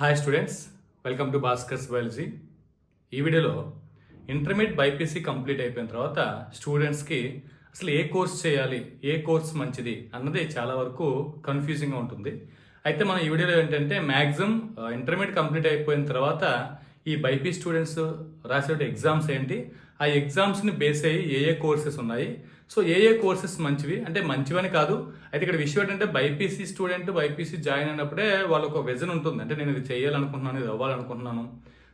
Hi students welcome to Bhaskar's biology ఈ వీడియోలో intermediate BiPC complete అయిపోయిన తర్వాత స్టూడెంట్స్కి అసలు ఏ కోర్స్ చేయాలి ఏ కోర్స్ మంచిది అన్నది చాలా వరకు కన్ఫ్యూజింగ్గా ఉంటుంది. అయితే మన ఈ వీడియోలో ఏంటంటే మ్యాక్సిమం ఇంటర్మీడియట్ కంప్లీట్ అయిపోయిన తర్వాత ఈ బైపీ స్టూడెంట్స్ రాసే ఎగ్జామ్స్ ఏంటి? ఆ ఎగ్జామ్స్ని బేస్ అయ్యి ఏ ఏ కోర్సెస్ ఉన్నాయి? సో ఏ ఏ కోర్సెస్ మంచివి? అంటే మంచివని కాదు. అయితే ఇక్కడ విషయం ఏంటంటే బైపీసీ స్టూడెంట్ బైపీసీ జాయిన్ అయినప్పుడే వాళ్ళకు ఒక విజన్ ఉంటుంది. అంటే నేను ఇది చేయాలనుకుంటున్నాను ఇది అవ్వాలనుకుంటున్నాను.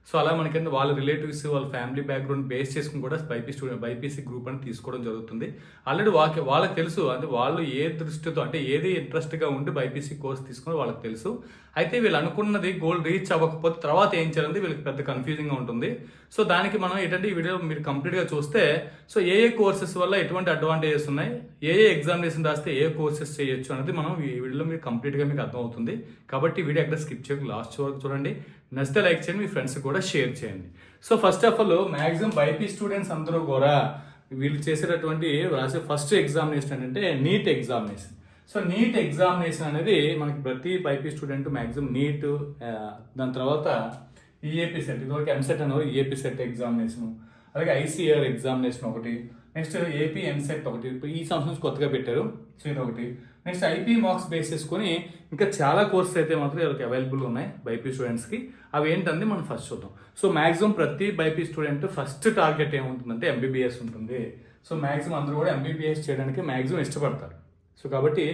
సో అలా మనకి వాళ్ళ రిలేటివ్స్ వాళ్ళ ఫ్యామిలీ బ్యాక్గ్రౌండ్ బేస్ చేసుకుని కూడా బైపీ స్టూడెంట్ బైపీసీ గ్రూప్ అని తీసుకోవడం జరుగుతుంది. ఆల్రెడీ వాళ్ళకి వాళ్ళకి తెలుసు. అంటే వాళ్ళు ఏ దృష్టితో అంటే ఏది ఇంట్రెస్ట్గా ఉండి బైపీసీ కోర్స్ తీసుకుని వాళ్ళకి తెలుసు. అయితే వీళ్ళు అనుకున్నది గోల్ రీచ్ అవ్వకపోతే తర్వాత ఏం చేయాలంటే వీళ్ళకి పెద్ద కన్ఫ్యూజింగ్గా ఉంటుంది. సో దానికి మనం ఏంటంటే ఈ వీడియో మీరు కంప్లీట్గా చూస్తే సో ఏ ఏ కోర్సెస్ వల్ల ఎటువంటి అడ్వాంటేజెస్ ఉన్నాయి? ఏ ఏ ఎగ్జామినేషన్ రాస్తే ఏ కోర్సెస్ చేయొచ్చు అనేది మనం ఈ వీడియోలో మీకు కంప్లీట్గా మీకు అర్థమవుతుంది. కాబట్టి వీడియో ఎక్కడ స్కిప్ చేయకుండా లాస్ట్ వరకు చూడండి. నచ్చితే లైక్ చేయండి మీ ఫ్రెండ్స్ కూడా షేర్ చేయండి. So first of all maximum BiPC students అందరూ కూడా వీళ్ళు చేసేటటువంటి రాసే ఫస్ట్ ఎగ్జామినేషన్ ఏంటంటే NEET examination so NEET examination అనేది మనకి ప్రతి బైపీ స్టూడెంట్ మ్యాక్సిమం నీట్ దాని తర్వాత ఈఏపీ సెట్ ఇదివరకు ఎంసెట్ అనేది ఈఏపీ సెట్ ఎగ్జామినేషన్ అలాగే ఐసీఆర్ ఎగ్జామినేషన్ ఒకటి. నెక్స్ట్ ఏపీ ఎంసెట్ ఒకటి. ఈ సంవత్సరం నుంచి కొత్తగా పెట్టారు. సో ఇది ఒకటి నెక్స్ట్ ఐపీ మార్క్స్ బేస్ చేసుకొని ఇంకా చాలా కోర్సెస్ అయితే మాత్రం వీళ్ళకి అవైలబుల్ ఉన్నాయి బైపీ స్టూడెంట్స్కి అవి ఏంటంటే మనం ఫస్ట్ చూద్దాం. సో మ్యాక్సిమం ప్రతి బైపీ స్టూడెంట్ ఫస్ట్ టార్గెట్ ఏముంటుందంటే ఎంబీబీఎస్ ఉంటుంది. సో మ్యాక్సిమం అందరూ కూడా ఎంబీబీఎస్ చేయడానికి మ్యాక్సిమం ఇష్టపడతారు. సో కాబట్టి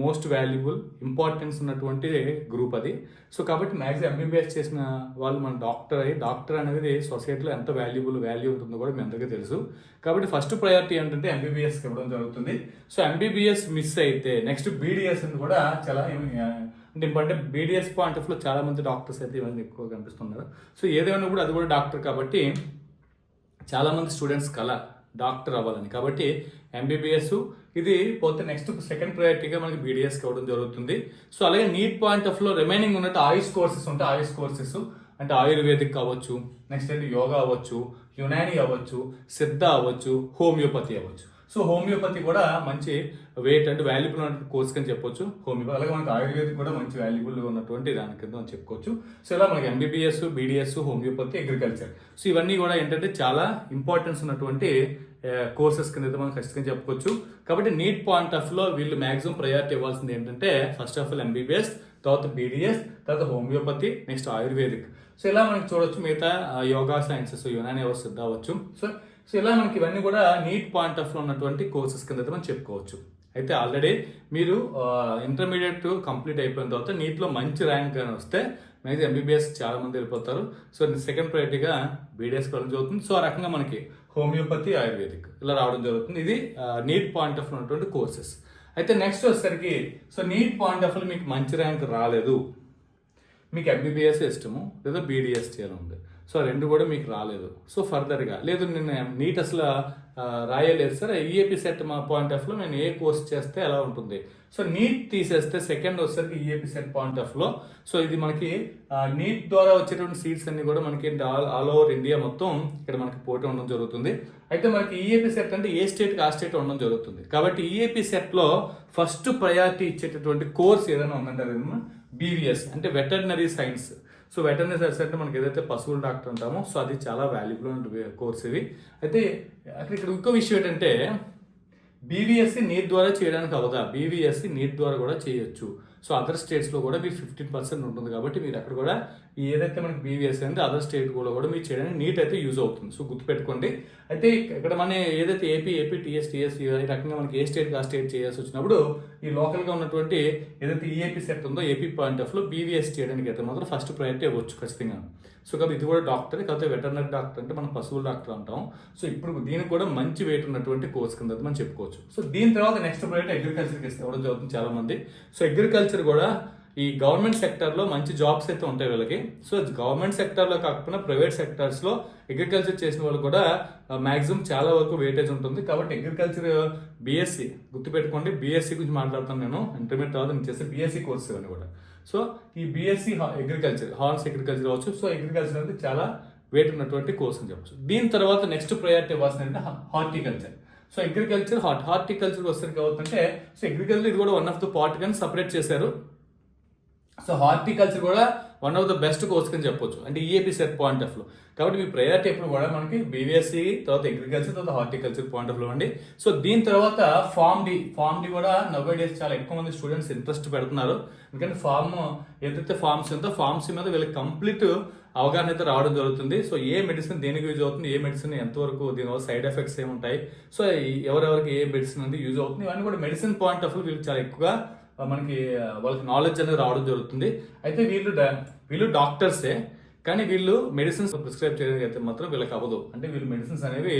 మోస్ట్ వాల్యుబుల్ ఇంపార్టెన్స్ ఉన్నటువంటి గ్రూప్ అది. సో కాబట్టి మ్యాక్సిమం ఎంబీబీఎస్ చేసిన వాళ్ళు మన డాక్టర్ అయ్యి డాక్టర్ అనేది సొసైటీలో ఎంత వాల్యుబుల్ వాల్యూ ఉంటుందో కూడా మీ అందరికీ తెలుసు. కాబట్టి ఫస్ట్ ప్రయారిటీ ఏంటంటే ఎంబీబీఎస్ ఇవ్వడం జరుగుతుంది. సో ఎంబీబీఎస్ మిస్ అయితే నెక్స్ట్ బీడీఎస్ అని కూడా చాలా అంటే ఇంపార్టెంట్ బీడీఎస్ పాయింట్ ఆఫ్లో చాలా మంది డాక్టర్స్ అయితే ఇవన్నీ ఎక్కువ కనిపిస్తున్నారు. సో ఏదైనా కూడా అది కూడా డాక్టర్ కాబట్టి చాలామంది స్టూడెంట్స్ కళ డాక్టర్ అవ్వాలని. కాబట్టి ఎంబీబీఎస్ ఇది పోతే నెక్స్ట్ సెకండ్ ప్రయారిటీగా మనకి బీడిఎస్ కావడం జరుగుతుంది. సో అలాగే నీట్ పాయింట్ ఆఫ్లో రిమైనింగ్ ఉన్నట్టు ఆయుష్ కోర్సెస్ ఉంటాయి. ఆయుష్ కోర్సెస్ అంటే ఆయుర్వేదిక్ అవ్వచ్చు నెక్స్ట్ అయితే యోగా అవ్వచ్చు యునాని అవ్వచ్చు సిద్ధ అవ్వచ్చు హోమియోపతి అవ్వచ్చు. సో హోమియోపతి కూడా మంచి వెయిట్ అంటే వాల్యుబుల్ ఉన్నటువంటి కోర్స్ అని చెప్పొచ్చు. హోమియోపతి అలాగే మనకు ఆయుర్వేదిక్ కూడా మంచి వాల్యుబుల్ ఉన్నటువంటి దాని కింద మనం చెప్పుకోవచ్చు. సో ఇలా మనకి MBBS BDS homeopathy agriculture so ఇవన్నీ కూడా ఏంటంటే చాలా ఇంపార్టెన్స్ ఉన్నటువంటి కోర్సెస్ కింద అయితే మనం ఖచ్చితంగా చెప్పుకోవచ్చు. కాబట్టి నీట్ పాయింట్ ఆఫ్లో వీళ్ళు మాక్సిమం ప్రయారిటీ ఇవ్వాల్సింది ఏంటంటే ఫస్ట్ ఆఫ్ ఆల్ ఎంబీబీఎస్ తర్వాత బీడీఎస్ తర్వాత హోమియోపతి నెక్స్ట్ ఆయుర్వేదిక్. సో ఇలా మనకి చూడొచ్చు మిగతా యోగా సైన్సెస్ యునాని సిద్ధ అవ్వచ్చు. సో సో ఇలా మనకి ఇవన్నీ కూడా నీట్ పాయింట్ ఆఫ్లో ఉన్నటువంటి కోర్సెస్ కింద అయితే మనం చెప్పుకోవచ్చు. అయితే ఆల్రెడీ మీరు ఇంటర్మీడియట్ కంప్లీట్ అయిపోయిన తర్వాత నీట్లో మంచి ర్యాంక్ అని వస్తే మ్యాక్సిమం ఎంబీబీఎస్ చాలా మంది వెళ్ళిపోతారు. సో సెకండ్ ప్రయారిటీగా బీడీఎస్ కావడం జరుగుతుంది. సో ఆ రకంగా మనకి హోమియోపతి ఆయుర్వేదిక్ ఇలా రావడం జరుగుతుంది. ఇది నీట్ పాయింట్ ఆఫ్ ఉన్నటువంటి కోర్సెస్ అయితే నెక్స్ట్ వచ్చేసరికి సో నీట్ పాయింట్ ఆఫ్ మీకు మంచి ర్యాంక్ రాలేదు. మీకు ఎంబీబీఎస్ ఇష్టము లేదా బీడీఎస్ చేయాలి ఉంది సో రెండు కూడా మీకు రాలేదు. సో ఫర్దర్గా. లేదు నేను నీట్ అసలు రాయలేదు. సార్ ఈఏపీ సెట్ మా పాయింట్ ఆఫ్లో నేను ఏ కోర్స్ చేస్తే ఎలా ఉంటుంది. సో నీట్ తీసేస్తే సెకండ్ వచ్చేసరికి ఈఏపీ సెట్ పాయింట్ ఆఫ్లో సో ఇది మనకి నీట్ ద్వారా వచ్చేటువంటి సీట్స్ అన్ని కూడా మనకి ఆల్ ఆల్ ఓవర్ ఇండియా మొత్తం ఇక్కడ మనకి పోటీ ఉండడం జరుగుతుంది. అయితే మనకి ఈఏపీ సెట్ అంటే ఏ స్టేట్ ఆ స్టేట్ ఉండడం జరుగుతుంది. కాబట్టి ఈఏపీ సెట్లో ఫస్ట్ ప్రయారిటీ ఇచ్చేటటువంటి కోర్స్ ఏదైనా ఉందంటే అదేమో బీవీఎస్ అంటే veterinary science so veterinary science అంటే మనకి ఏదైతే పశువుల డాక్టర్ అంటామో సో అది చాలా వాల్యుబుల్ కోర్స్ ఇది అయితే అక్కడ ఇక్కడ ఇంకో విషయం ఏంటంటే బీవీఎస్సీ నీట్ ద్వారా చేయడానికి అవదా బీవీఎస్సీ నీట్ ద్వారా కూడా చేయొచ్చు. సో అదర్ స్టేట్స్లో కూడా మీకు ఫిఫ్టీన్ పర్సెంట్ ఉంటుంది కాబట్టి మీరు అక్కడ కూడా ఏదైతే మనకి బీవీఎస్ అంటే అదర్ స్టేట్ కూడా కూడా మీరు చేయడానికి నీట్ అయితే యూజ్ అవుతుంది. సో గుర్తుపెట్టుకోండి. అయితే ఇక్కడ మన ఏదైతే ఏపీ ఏపీ టీఎస్ టీఎస్ ఈ రకంగా మనకి ఏ స్టేట్ ఆ స్టేట్ చేయాల్సి వచ్చినప్పుడు ఈ లోకల్గా ఉన్నటువంటి ఏదైతే ఈఏపీ సెట్ ఉందో ఏపీ పాయింట్ ఆఫ్లో బీవీఎస్ చేయడానికి అయితే మాత్రం ఫస్ట్ ప్రయారిటీ ఇవ్వచ్చు ఖచ్చితంగా. సో కాబట్టి ఇది కూడా డాక్టర్ కాకపోతే వెటర్నరీ డాక్టర్ అంటే మనం పశువుల డాక్టర్ అంటాం. సో ఇప్పుడు దీనికి కూడా మంచి వెయిట్ ఉన్నటువంటి కోర్స్ కింద మనం చెప్పుకోవచ్చు. సో దీని తర్వాత నెక్స్ట్ ప్రయారిటీ అగ్రికల్చర్కి ఇస్తే ఇవ్వడం జరుగుతుంది చాలా మంది సో అగ్రికల్చర్ కూడా ఈ గవర్నమెంట్ సెక్టర్లో మంచి జాబ్స్ అయితే ఉంటాయి వీళ్ళకి. సో గవర్నమెంట్ సెక్టర్లో కాకపోయినా ప్రైవేట్ సెక్టర్స్లో అగ్రికల్చర్ చేసిన వాళ్ళు కూడా మ్యాక్సిమం చాలా వరకు వెయిటేజ్ ఉంటుంది. కాబట్టి అగ్రికల్చర్ బీఎస్సీ గుర్తుపెట్టుకోండి. బీఎస్సీ గురించి మాట్లాడుతాను నేను. ఇంటర్మీడియట్ తర్వాత నేను చేసే బీఎస్సీ కోర్స్ ఇవన్నీ కూడా. సో ఈ బీఎస్సీ అగ్రికల్చర్ హార్న్స్ అగ్రికల్చర్ కావచ్చు. సో అగ్రికల్చర్ అనేది చాలా వెయిట్ ఉన్నటువంటి కోర్స్ అని చెప్పచ్చు. దీని తర్వాత నెక్స్ట్ ప్రయారిటీ ఇవ్వాల్సింది horticulture so agriculture hort horticulture వస్తుంది అవుతుంటే సో అగ్రికల్చర్ ఇది కూడా వన్ ఆఫ్ ద పార్ట్ కానీ సపరేట్ చేశారు. సో హార్టికల్చర్ కూడా one of the best course అని చెప్పొచ్చు. అంటే ఈఏపీ సెట్ పాయింట్ ఆఫ్లో కాబట్టి మీ ప్రయారిటీ ఎప్పుడు కూడా మనకి బీవీఎస్సీ తర్వాత అగ్రికల్చర్ తర్వాత హార్టికల్చర్ పాయింట్ ఆఫ్లో అండి. సో దీని తర్వాత ఫార్మ్ డి ఫార్మ్ డి కూడా నవ్వే డేస్ చాలా ఎక్కువ మంది స్టూడెంట్స్ ఇంట్రెస్ట్ పెడుతున్నారు. ఎందుకంటే ఫార్మ్ ఏదైతే ఫార్మ్స్ ఉందో ఫార్మ్స్ మీద వీళ్ళకి కంప్లీట్ అవగాహన అయితే రావడం జరుగుతుంది. సో ఏ మెడిసిన్ దేనికి యూజ్ అవుతుంది ఏ మెడిసిన్ ఎంతవరకు దీనివల్ల సైడ్ ఎఫెక్ట్స్ ఏముంటాయి. సో ఎవరెవరికి ఏ మెడిసిన్ అనేది యూజ్ అవుతుంది ఇవన్నీ కూడా మెడిసిన్ పాయింట్ ఆఫ్ వ్యూ చాలా ఎక్కువగా మనకి వాళ్ళకి నాలెడ్జ్ అనేది రావడం జరుగుతుంది. అయితే వీళ్ళు వీళ్ళు డాక్టర్సే కానీ వీళ్ళు మెడిసిన్స్ ప్రిస్క్రైబ్ చేయడానికి అయితే మాత్రం వీళ్ళకి అవ్వదు. అంటే వీళ్ళు మెడిసిన్స్ అనేవి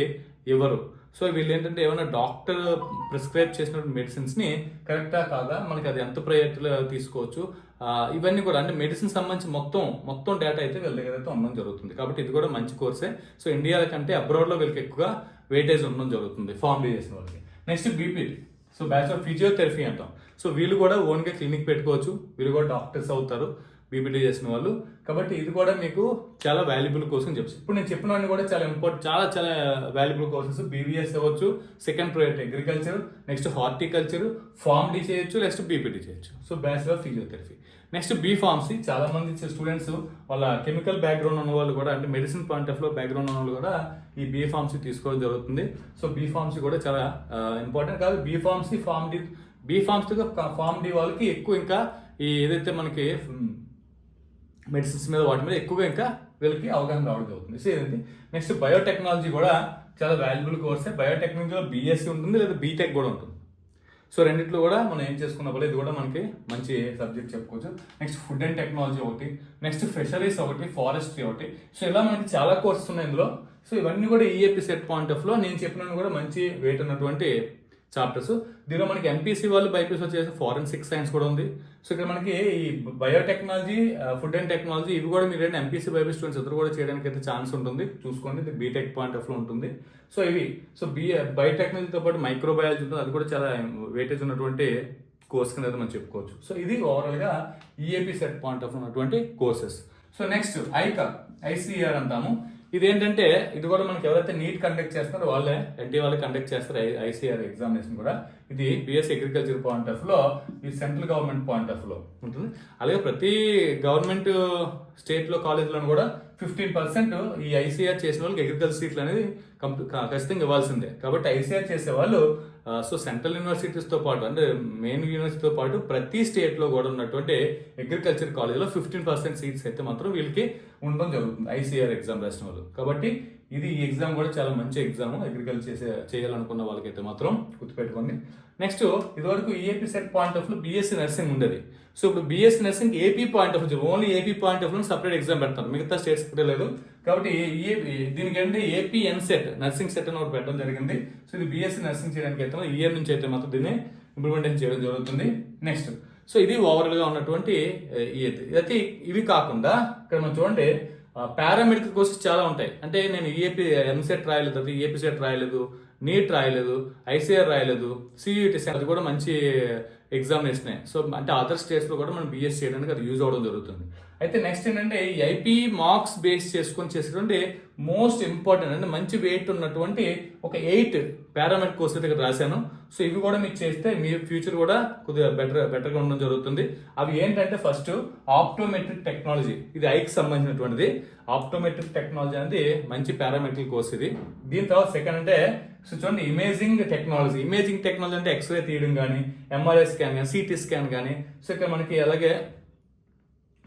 ఇవ్వరు. సో వీళ్ళు ఏంటంటే ఏమైనా డాక్టర్ ప్రిస్క్రైబ్ చేసినటువంటి మెడిసిన్స్ని కరెక్టా కాదా? మనకి అది ఎంత ప్రయారిటీలో తీసుకోవచ్చు? ఇవన్నీ కూడా అంటే మెడిసిన్ సంబంధించి మొత్తం మొత్తం డేటా అయితే వీళ్ళ దగ్గర అయితే ఉండడం జరుగుతుంది. కాబట్టి ఇది కూడా మంచి కోర్సే. సో ఇండియా కంటే అబ్రాడ్లో వీళ్ళకి ఎక్కువగా వెయిటేజ్ ఉండడం జరుగుతుంది ఫార్మ్ చేసిన వాళ్ళకి. Next BP so batch of physiotherapy అంటాం. సో వీళ్ళు కూడా ఓన్గా క్లినిక్ పెట్టుకోవచ్చు. వీళ్ళు కూడా డాక్టర్స్ అవుతారు. బీపీటీ చేసిన వాళ్ళు. కాబట్టి ఇది కూడా మీకు చాలా వాల్యుబుల్ కోర్స్ అని చెప్పచ్చు ఇప్పుడు నేను చెప్పినవన్నీ కూడా చాలా ఇంపార్టెంట్ చాలా చాలా వాల్యుబుల్ కోర్సెస్ బీవీఎస్ అవ్వచ్చు second project agriculture next horticulture pharm D చేయొచ్చు నెక్స్ట్ బీపీటీ చేయొచ్చు. So bachelor physiotherapy next B pharmacy చాలా మంది స్టూడెంట్స్ వాళ్ళ కెమికల్ బ్యాక్గ్రౌండ్ ఉన్న వాళ్ళు కూడా అంటే మెడిసిన్ పాయింట్ ఆఫ్లో బ్యాక్గ్రౌండ్ ఉన్న వాళ్ళు కూడా ఈ బీ ఫార్మసీ తీసుకోవడం జరుగుతుంది. సో బీ ఫార్మసీ కూడా చాలా ఇంపార్టెంట్ కాదు B pharmacy pharm D B pharmacy pharm D వాళ్ళకి ఎక్కువ ఇంకా ఈ ఏదైతే మనకి hmm. మెడిసిన్స్ మీద వాటి మీద ఎక్కువగా ఇంకా వీళ్ళకి అవగాహన రావడం జరుగుతుంది. సో ఇదండి నెక్స్ట్ బయోటెక్నాలజీ కూడా చాలా వాల్యుబుల్ కోర్సే బయోటెక్నాలజీలో బీఎస్సీ ఉంటుంది లేదా బీటెక్ కూడా ఉంటుంది. సో రెండిట్లో కూడా మనం ఏం చేసుకున్నప్పుడు ఇది కూడా మనకి మంచి సబ్జెక్ట్ చెప్పుకోవచ్చు. నెక్స్ట్ ఫుడ్ అండ్ టెక్నాలజీ ఒకటి. నెక్స్ట్ ఫిషరీస్ ఒకటి ఫారెస్ట్రీ ఒకటి. సో ఇలా మనకి చాలా కోర్సెస్ ఉన్నాయి ఇందులో. సో ఇవన్నీ కూడా ఈఏపీ సెట్ పాయింట్ ఆఫ్లో నేను చెప్పినవి కూడా మంచి వెయిట్ ఉన్నటువంటి చాప్టర్స్. దీనిలో మనకి ఎంపీసీ వాళ్ళు బైపీసీ వచ్చేసి ఫారెన్సిక్ సైన్స్ కూడా ఉంది. సో ఇక్కడ మనకి ఈ బయోటెక్నాలజీ ఫుడ్ అండ్ టెక్నాలజీ ఇవి కూడా మీరు ఎంపీసీ బైపీ స్టూడెంట్స్ ఇద్దరు కూడా చేయడానికి అయితే ఛాన్స్ ఉంటుంది. చూసుకోండి ఇది బీటెక్ పాయింట్ ఆఫ్లో ఉంటుంది. సో ఇవి సో బి బయోటెక్నాలజీతో పాటు మైక్రోబయాలజీ ఉంటుంది. అది కూడా చాలా వెయిటేజ్ ఉన్నటువంటి కోర్స్ కింద అయితే మనం చెప్పుకోవచ్చు. సో ఇది ఓవరాల్గా ఈఏపీ సెట్ పాయింట్ ఆఫ్ ఉన్నటువంటి కోర్సెస్ సో నెక్స్ట్ ఐకా ఐసీఆర్ అంటాము. ఇదేంటంటే ఇది కూడా మనకి ఎవరైతే నీట్ కండక్ట్ చేస్తున్నారో వాళ్ళే ఎన్టీ వాళ్ళు కండక్ట్ చేస్తారు ఐసీఆర్ ఎగ్జామినేషన్ కూడా. ఇది బిఎస్సీ అగ్రికల్చర్ పాయింట్ ఆఫ్లో ఈ సెంట్రల్ గవర్నమెంట్ పాయింట్ ఆఫ్లో ఉంటుంది. అలాగే ప్రతి గవర్నమెంట్ స్టేట్లో కాలేజ్లో కూడా ఫిఫ్టీన్ పర్సెంట్ ఈ ఐసీఆర్ చేసిన వాళ్ళకి అగ్రికల్చర్ సీట్లు అనేది ఖచ్చితంగా ఇవ్వాల్సిందే. కాబట్టి ఐసీఆర్ చేసే వాళ్ళు సో సెంట్రల్ యూనివర్సిటీస్తో పాటు అంటే మెయిన్ యూనివర్సిటీతో పాటు ప్రతి స్టేట్లో కూడా ఉన్నటువంటి అగ్రికల్చర్ కాలేజ్లో ఫిఫ్టీన్ పర్సెంట్ సీట్స్ అయితే మాత్రం వీళ్ళకి ఉండడం జరుగుతుంది ఐసీఆర్ ఎగ్జామ్ రాసిన వాళ్ళు. కాబట్టి ఇది ఈ ఎగ్జామ్ కూడా చాలా మంచి ఎగ్జామ్ అగ్రికల్చర్ చేసే చేయాలనుకున్న వాళ్ళకైతే మాత్రం గుర్తుపెట్టుకోండి. నెక్స్ట్ ఇదివరకు ఈఏపీ సెట్ పాయింట్ ఆఫ్లో బీఎస్సీ నర్సింగ్ ఉండేది. సో ఇప్పుడు BSc nursing AP point of only AP point ఆఫ్లో సపరేట్ ఎగ్జామ్ పెడతారు. మిగతా స్టేట్స్ లేదు. కాబట్టి ఏపీ దీనికి ఏంటి? AP N CET nursing CET అని ఒకటి పెట్టడం జరిగింది. సో ఇది బీఎస్సీ నర్సింగ్ చేయడానికి అయితే ఇయర్ నుంచి అయితే మాత్రం దీన్ని ఇంప్లిమెంటేషన్ చేయడం జరుగుతుంది. నెక్స్ట్ సో ఇది ఓవరాల్గా ఉన్నటువంటి ఆ, అయితే ఇవి కాకుండా ఇక్కడ మనం చూడండి పారామెడికల్ కోర్సెస్ చాలా ఉంటాయి. అంటే నేను ఏపీ ఈఏపీ ఎంసెట్ రాయలేదు అది సెట్ రాయలేదు నీట్ రాయలేదు ఐసీఆర్ రాయలేదు సియూటీ అది కూడా మంచి ఎగ్జామినేషన్ సో అంటే అదర్ స్టేట్స్లో కూడా మనం బీఎస్ చేయడానికి అది యూజ్ అవడం జరుగుతుంది. అయితే నెక్స్ట్ ఏంటంటే ఐపీ మార్క్స్ బేస్ చేసుకొని చేసేటువంటి మోస్ట్ ఇంపార్టెంట్ అంటే మంచి వెయిట్ ఉన్నటువంటి ఒక ఎయిట్ పారామెట్ కోర్సెస్ ఇక్కడ రాశాను. సో ఇవి కూడా మీకు చేస్తే మీ ఫ్యూచర్ కూడా కొద్దిగా బెటర్ బెటర్గా ఉండడం జరుగుతుంది. అవి ఏంటంటే ఫస్ట్ ఆప్టోమెట్రిక్ టెక్నాలజీ ఇది ఐకి సంబంధించినటువంటిది. ఆప్టోమెట్రిక్ టెక్నాలజీ అనేది మంచి పారామెట్రిక్ కోర్స్ ఇది. దీని తర్వాత సెకండ్ అంటే సో చూడండి ఇమేజింగ్ టెక్నాలజీ ఇమేజింగ్ టెక్నాలజీ అంటే ఎక్స్రే తీయడం కానీ ఎంఆర్ఐ స్కాన్ కానీ సిటీ స్కాన్ కానీ. సో ఇక్కడ మనకి అలాగే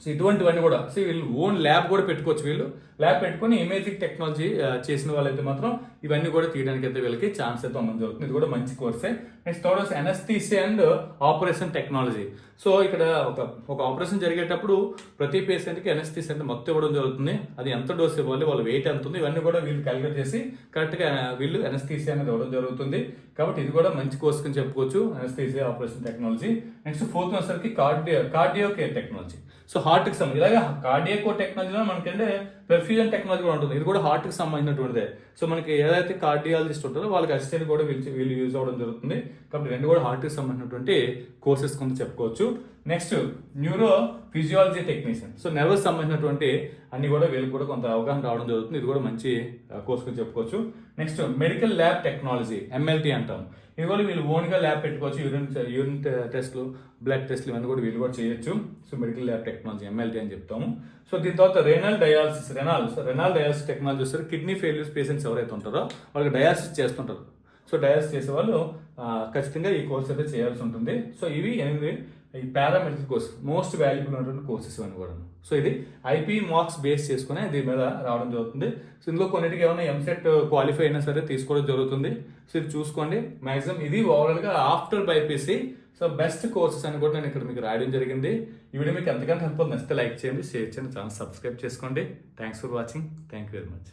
సో ఇటువంటివన్నీ కూడా. సో వీళ్ళు ఓన్ ల్యాబ్ కూడా పెట్టుకోవచ్చు వీళ్ళు. ల్యాబ్ పెట్టుకొని ఇమేజింగ్ టెక్నాలజీ uh, చేసిన వాళ్ళైతే మాత్రం ఇవన్నీ కూడా తీయడానికి అయితే వీళ్ళకి ఛాన్స్ అయితే ఉండడం జరుగుతుంది. ఇది కూడా మంచి కోర్సే నెక్స్ట్ థర్డ్ వచ్చి anaesthesia and operation technology so ఇక్కడ ఒక ఒక ఆపరేషన్ జరిగేటప్పుడు ప్రతి పేషెంట్కి ఎనస్థీసీ అంటే మొత్తం ఇవ్వడం జరుగుతుంది. అది ఎంత డోస్ ఇవ్వాలి వాళ్ళ వెయిట్ ఎంత ఉంది ఇవన్నీ కూడా వీళ్ళు క్యాలిక్యులేట్ చేసి కరెక్ట్గా uh, వీళ్ళు ఎనస్థీసీ అనేది ఇవ్వడం జరుగుతుంది. కాబట్టి ఇది కూడా మంచి కోర్స్ కింద చెప్పుకోవచ్చు anaesthesia operation technology next fourth వచ్చేసరికి cardio cardio care technology so హార్ట్కి సంబంధించి. ఇలాగే కార్డియకో టెక్నాలజీలో మనకంటే పెర్ఫ్యూజన్ టెక్నాలజీ కూడా ఉంటుంది. ఇది కూడా హార్ట్కి సంబంధించినటువంటిదే. సో మనకి ఏదైతే కార్డియాలజిస్ట్ ఉంటారో వాళ్ళకి అసిస్టెంట్ కూడా వీళ్ళు వీళ్ళు యూజ్ అవ్వడం జరుగుతుంది. కాబట్టి రెండు కూడా హార్ట్కి సంబంధించినటువంటి కోర్సెస్ కొంత చెప్పుకోవచ్చు. Next neuro physiology technician so nervous సంబంధించినటువంటి అన్ని కూడా వీళ్ళకి కూడా కొంత అవగాహన రావడం జరుగుతుంది. ఇది కూడా మంచి కోర్స్ కింద చెప్పుకోవచ్చు. Next medical lab technology MLT అంటాం. ఇది కూడా వీళ్ళు ఓన్గా ల్యాబ్ పెట్టుకోవచ్చు. యూరిన్ యూరిన్ టెస్ట్లు బ్లడ్ టెస్ట్లు ఇవన్నీ కూడా వీళ్ళు కూడా చేయొచ్చు. So medical lab technology MLT అని చెప్తాము. సో దీని తర్వాత renal dialysis renals renal dialysis technology వస్తారు కిడ్నీ ఫెయిల్యూర్స్ పేషెంట్స్ ఎవరైతే ఉంటారో వాళ్ళకి డయాలసిస్ చేస్తుంటారు. సో డయాలసిస్ చేసే వాళ్ళు ఖచ్చితంగా ఈ కోర్స్ అయితే చేయాల్సి ఉంటుంది. సో ఇవి ఎనిమిది ఈ పారామెడికల్ కోర్స్ మోస్ట్ వాల్యుబుల్ ఉన్నటువంటి కోర్సెస్ ఇవన్నీ కూడా సో ఇది ఐపీ మార్క్స్ బేస్ చేసుకుని దీని మీద రావడం జరుగుతుంది. సో ఇందులో కొన్నిటికి ఏమైనా ఎంసెట్ క్వాలిఫై అయినా సరే తీసుకోవడం జరుగుతుంది. సో ఇది చూసుకోండి. మాక్సిమం ఇది ఓవరాల్గా after BiPC so best courses అని కూడా నేను ఇక్కడ మీకు రాయడం జరిగింది. ఈ వీడియో మీకు ఎంతకంటే హెల్ప్ నచ్చితే లైక్ చేయండి షేర్ చేయండి ఛానల్ సబ్స్క్రైబ్ చేసుకోండి. Thanks for watching thank you very much